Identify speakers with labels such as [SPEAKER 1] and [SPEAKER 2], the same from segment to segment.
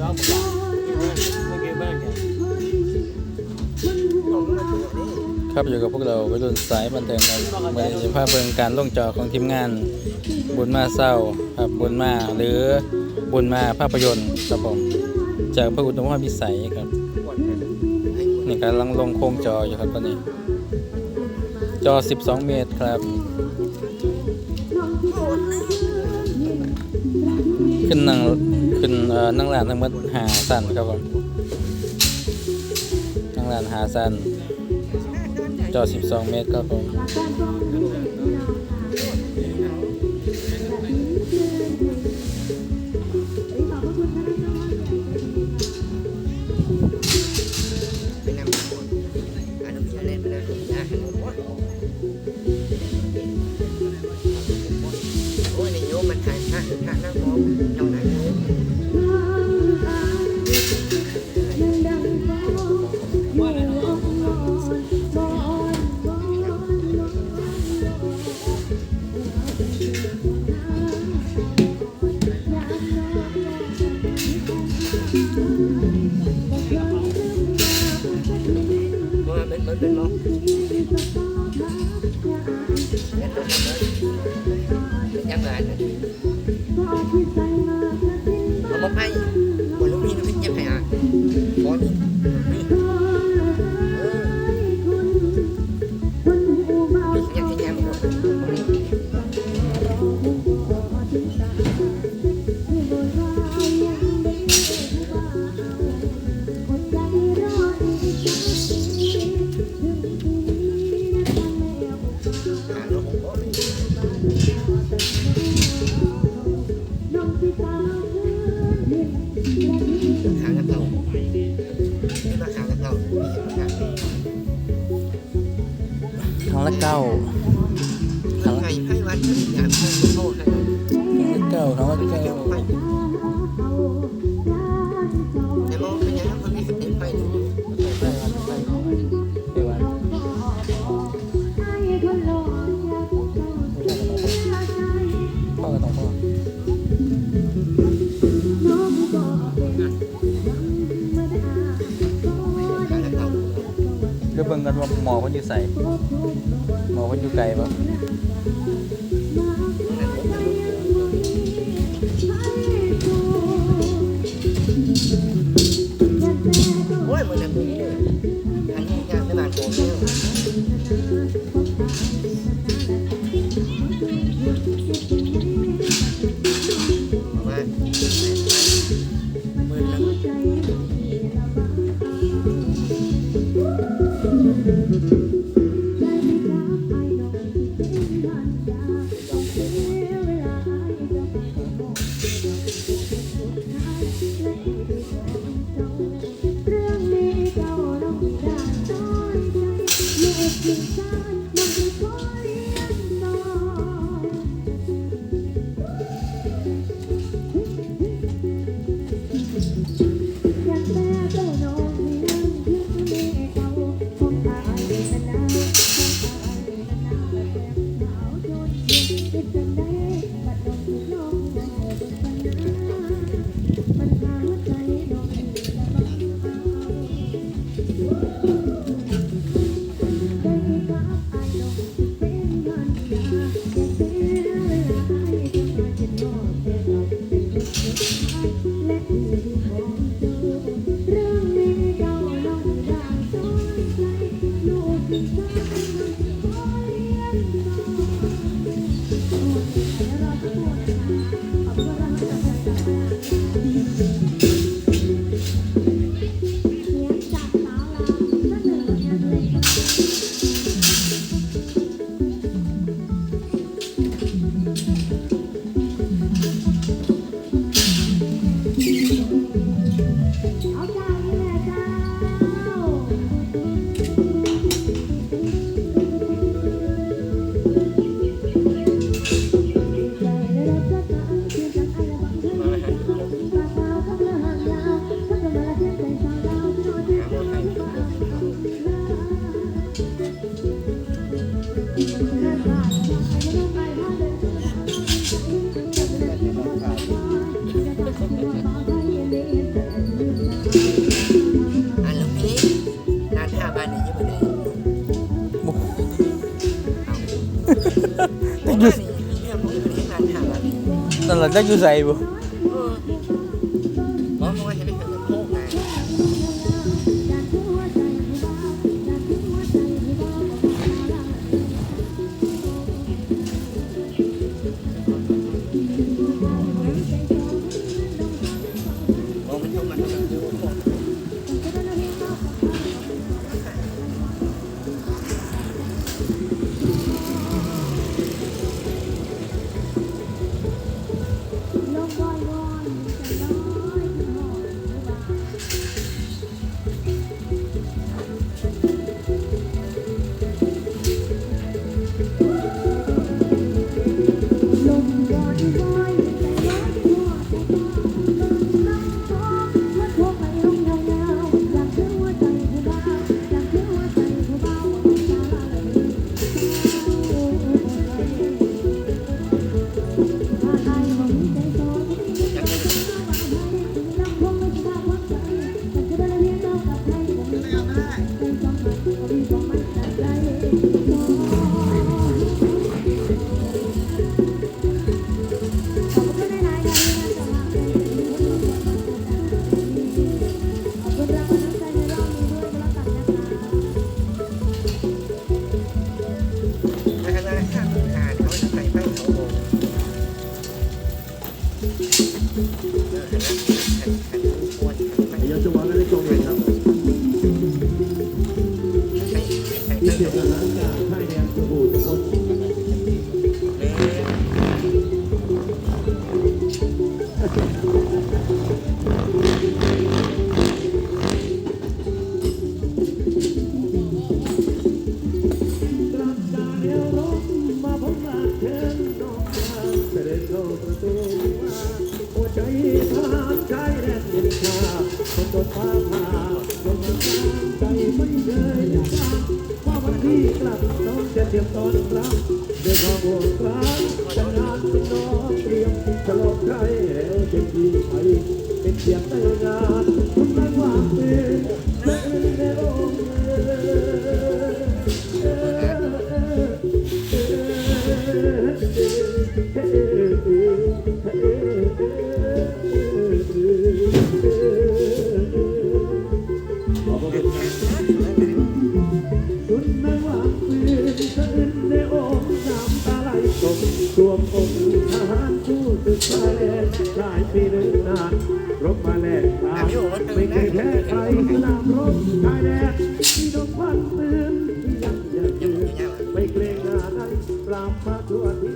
[SPEAKER 1] ดอกบ่ม่เกี่ยวบ้านกันต้องมาตัวนี้
[SPEAKER 2] ครับอยู่กับพวกเราวัยรุ่นสายบันเทิงครับเมื่อจะพาเบิ่งการลงจอของทีมงาน บุญมาเศร้าครับบุญมาหรือบุญมาภาพยนตร์ครับผมจากพระอุตมภพิสัยครับนี่กำลังลงโครงจออยู่ครับตอนนี้ จอ 12 เมตรครับ ขึ้นนั่งขึ้นนั่งร้านทั้งหมดหาสั้นครับผมนั่งร้านหาสั้นจอ 12 เมตรครับผม
[SPEAKER 1] มาเป็นมั ละเก้าครั้
[SPEAKER 2] งละ
[SPEAKER 1] ให้วัดให้งานให้โทษให้
[SPEAKER 2] ครั้งละเก้าครั้งละ
[SPEAKER 1] เก้าแต่มองเป็นยังไงคนมีสติไปดู
[SPEAKER 2] เดี๋ยววันพ่อก็
[SPEAKER 1] เดี๋
[SPEAKER 2] ยวเบิ่งกันว่าหมอมันอยู่ใส่ อมันอยู่ไกลปะ
[SPEAKER 1] โอ้ยมันจะมีอันนี้งานไม่บานโกงเนี่ยประมาหมื่นละ
[SPEAKER 3] Good job. อยู่นั่นแหละจะอยู่ใส่บ่
[SPEAKER 1] ห่ว
[SPEAKER 4] งครั้งจะนานจะนอนเตรียมที่จะลองใครเห็นที่ไปเป็นเสียงเตือน sua.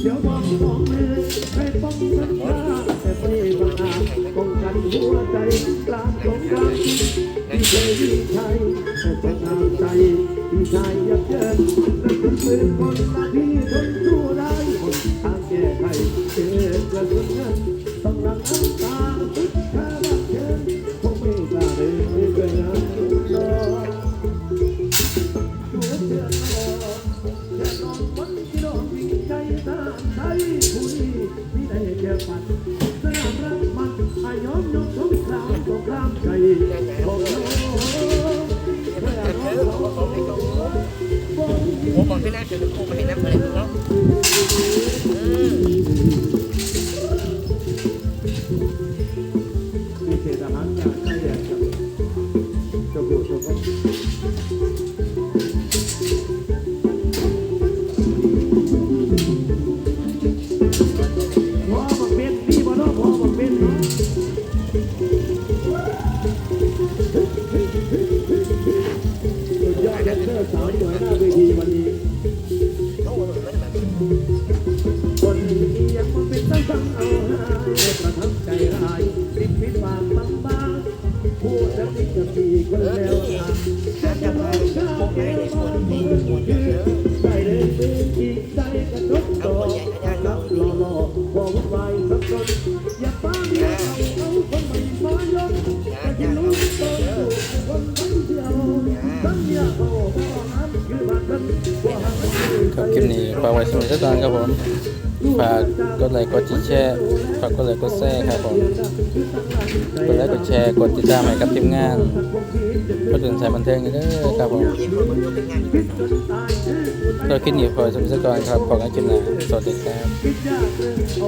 [SPEAKER 4] เดี๋ยวมองของมือไม่ป้องสัญญาแต่ไม่บังอาจป้องกันหัวใจกลางสงครามที่เคยดีใจแต่จะทำใจที่ชายยับเยินและถึงมือคนตา พูดแล้วจะปีคนแล้วทางจะ
[SPEAKER 1] ไปผมไม่ได้คนดีคนเยอะ
[SPEAKER 4] ใจเลยซื้อจีใจกระนกต่อนับหลอหล่อบอกไว้สักคนอย่าป้าเมียเอาคนใหม่มายกแต่ที่รู้ตอนอคนเดียวตั้เมียเขาพ่อน้ำคือบานนั้นว่หากไม่เค
[SPEAKER 2] รับคลิปนี้ฝากไว้สำหรับท่านครับผม ฝากกดไลค์กดแชร์ฝากกดไลค์กดแชร์ครับผมกดไลค์กดแชร์กดติดตามให้กับทีมงานคนอื่นสายบันเทิงกันเด้อครับผม
[SPEAKER 1] ๆยิ่งคนดูเป็นงานที่ไม่สนุก
[SPEAKER 2] เราคิดหนีพอสมสักก่อนครับขอกันคลิปหน้าสวัสดีครับ